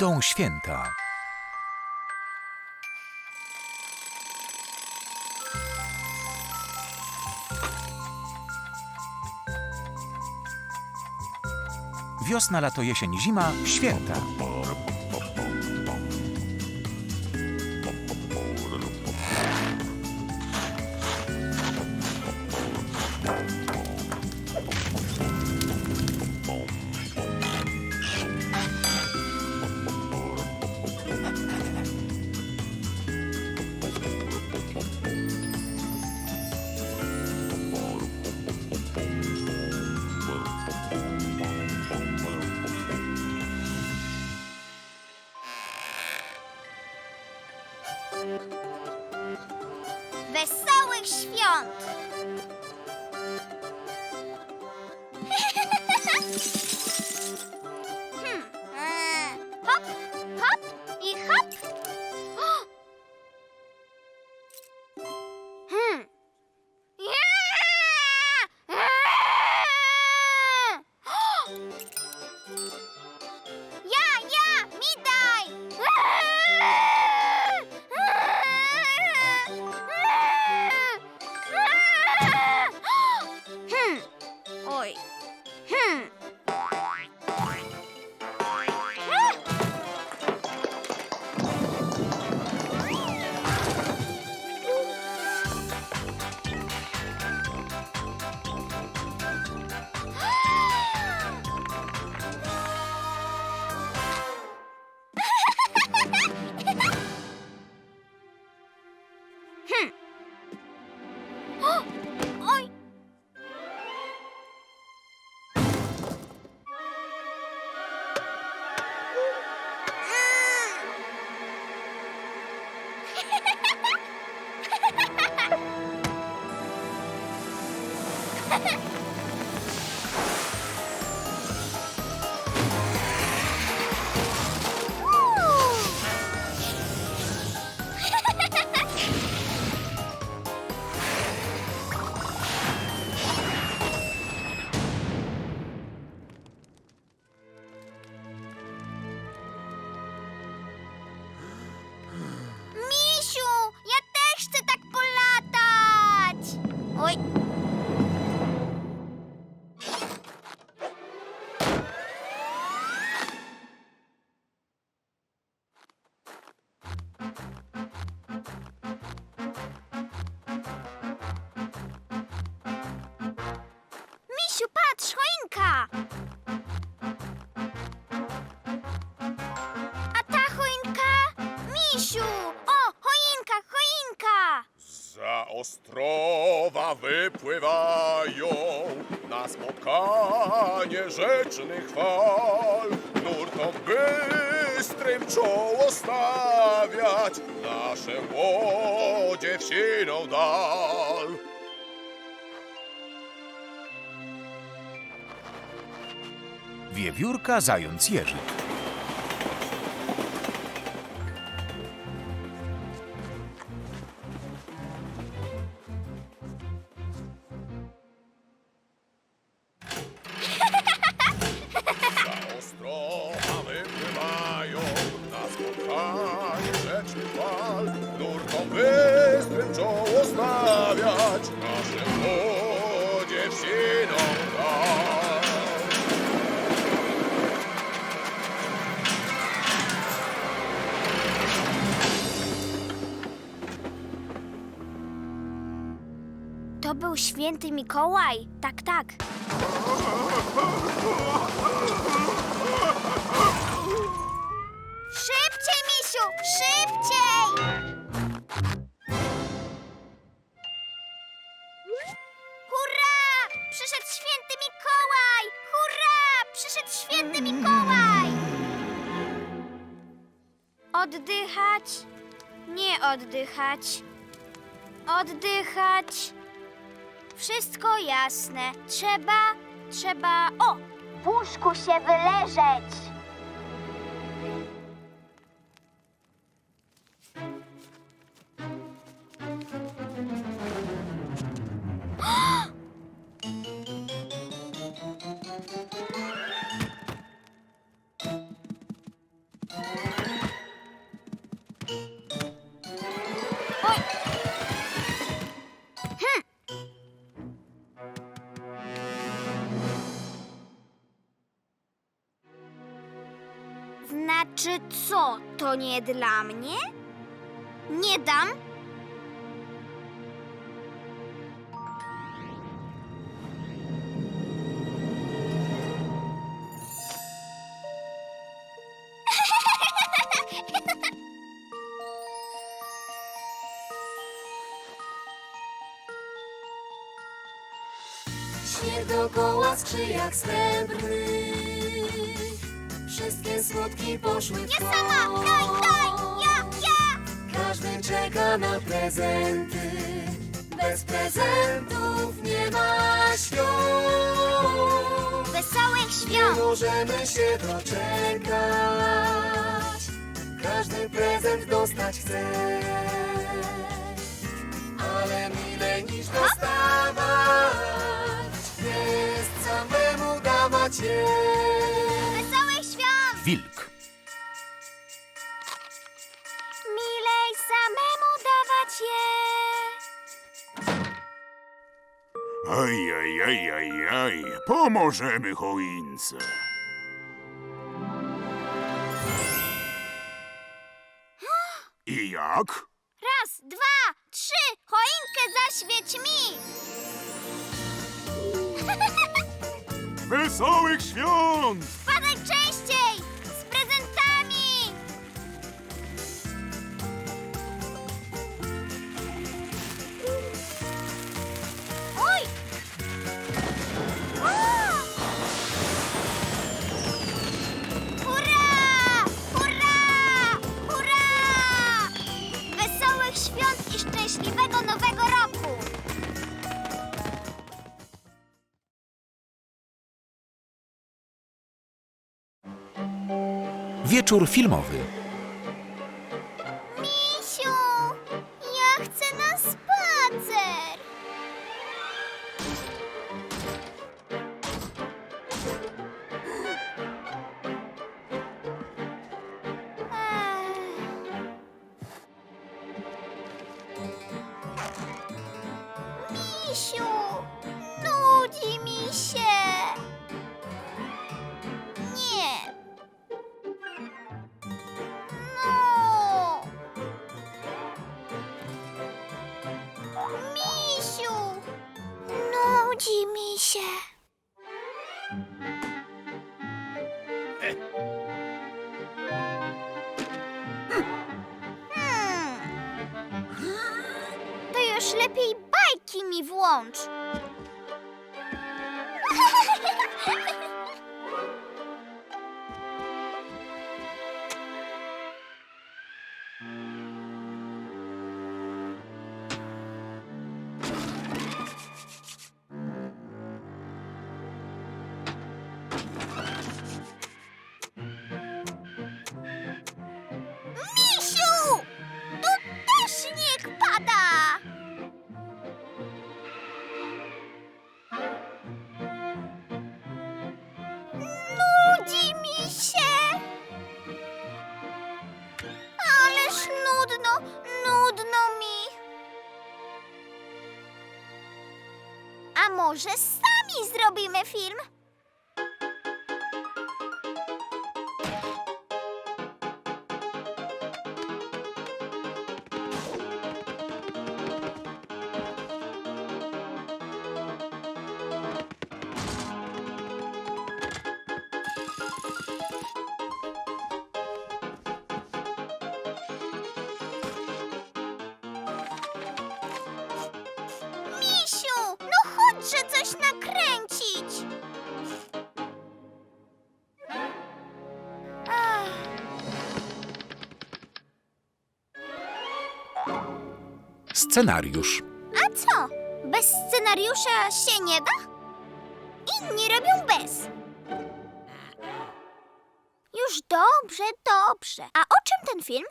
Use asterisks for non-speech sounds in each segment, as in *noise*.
Idą święta. Wiosna, lato, jesień, zima, święta. Wesołych świąt! *laughs* Hmm, e, Hop, hop i hop! Ha ha ha! Ostrowa wypływają na spotkanie rzecznych fal. Nurtom bystrym czoło stawiać, nasze łodzie w siną dal. Wiewiórka, zając, jeżyk. To był święty Mikołaj. Tak, tak. Szybciej, misiu, szybciej! Hurra! Przyszedł święty Mikołaj! Hurra! Przyszedł święty Mikołaj! Oddychać, nie oddychać, oddychać. Wszystko jasne. Trzeba trzeba... O! W łóżku się wyleżeć. Co? To nie dla mnie? Nie dam. Śnieg dookoła skrzy jak srebrny Wszystkie smutki poszły w Ja sama! Daj, daj! Ja, ja! Każdy czeka na prezenty Bez prezentów nie ma świąt Wesołych Nie świąt! możemy się doczekać Każdy prezent dostać chce Ale milej niż dostawać Jest samemu dawać je! Wilk. Milej samemu dawać je. Aj, aj, aj, aj, aj, pomożemy choince. I jak? Raz, dwa, trzy! Choinkę zaświeć mi! Wesołych świąt! Wieczór filmowy. Misiu, ja chcę na spacer. Misiu, nudzi mi się. Lepiej bajki mi włącz. *laughs* może sami zrobimy film? Scenariusz. A co? Bez scenariusza się nie da? inni robią bez. Już dobrze, dobrze. A o czym ten film?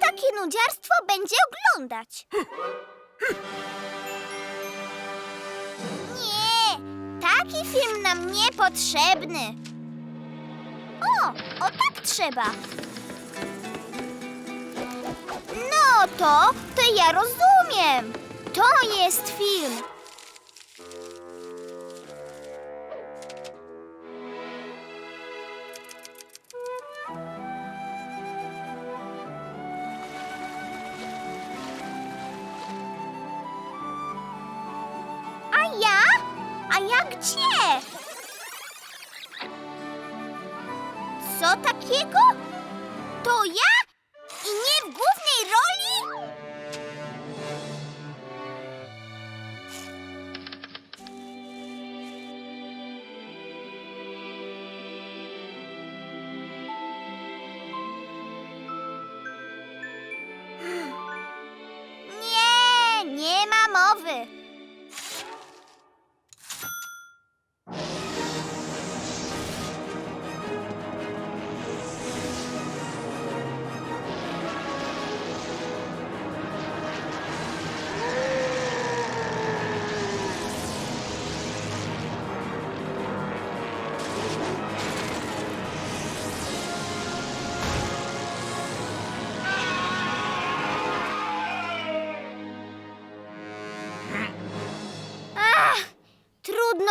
Takie nudziarstwo będzie oglądać? Nie, taki film nam niepotrzebny. O, o tak trzeba. No to, to ja rozumiem. To jest film. A ja gdzie? Co takiego? To ja?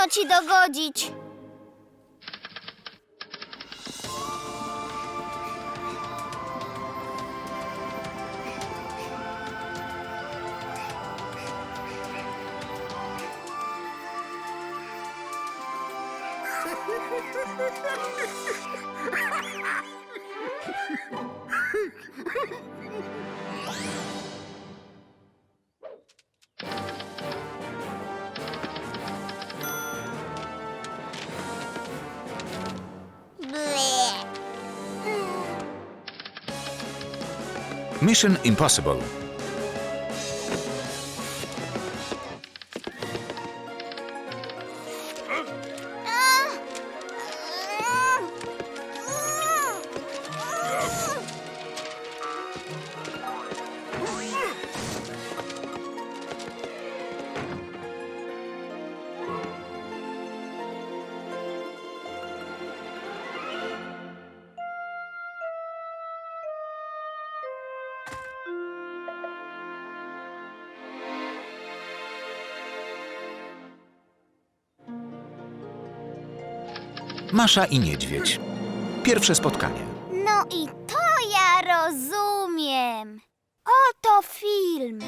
Ci dogodzić. Mission Impossible. Masza i niedźwiedź. Pierwsze spotkanie. No i to ja rozumiem. Oto film.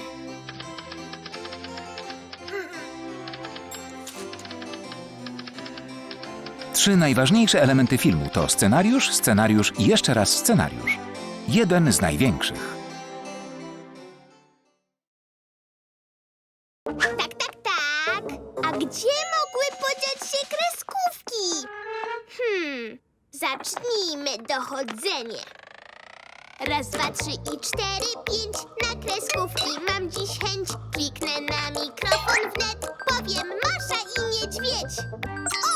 Trzy najważniejsze elementy filmu to scenariusz, scenariusz i jeszcze raz scenariusz. Jeden z największych. Tak, tak, tak. A gdzie Zacznijmy dochodzenie. Raz, dwa, trzy i cztery, pięć. Na kreskówki mam dziś chęć. Kliknę na mikrofon wnet. Powiem Masza i Niedźwiedź. O!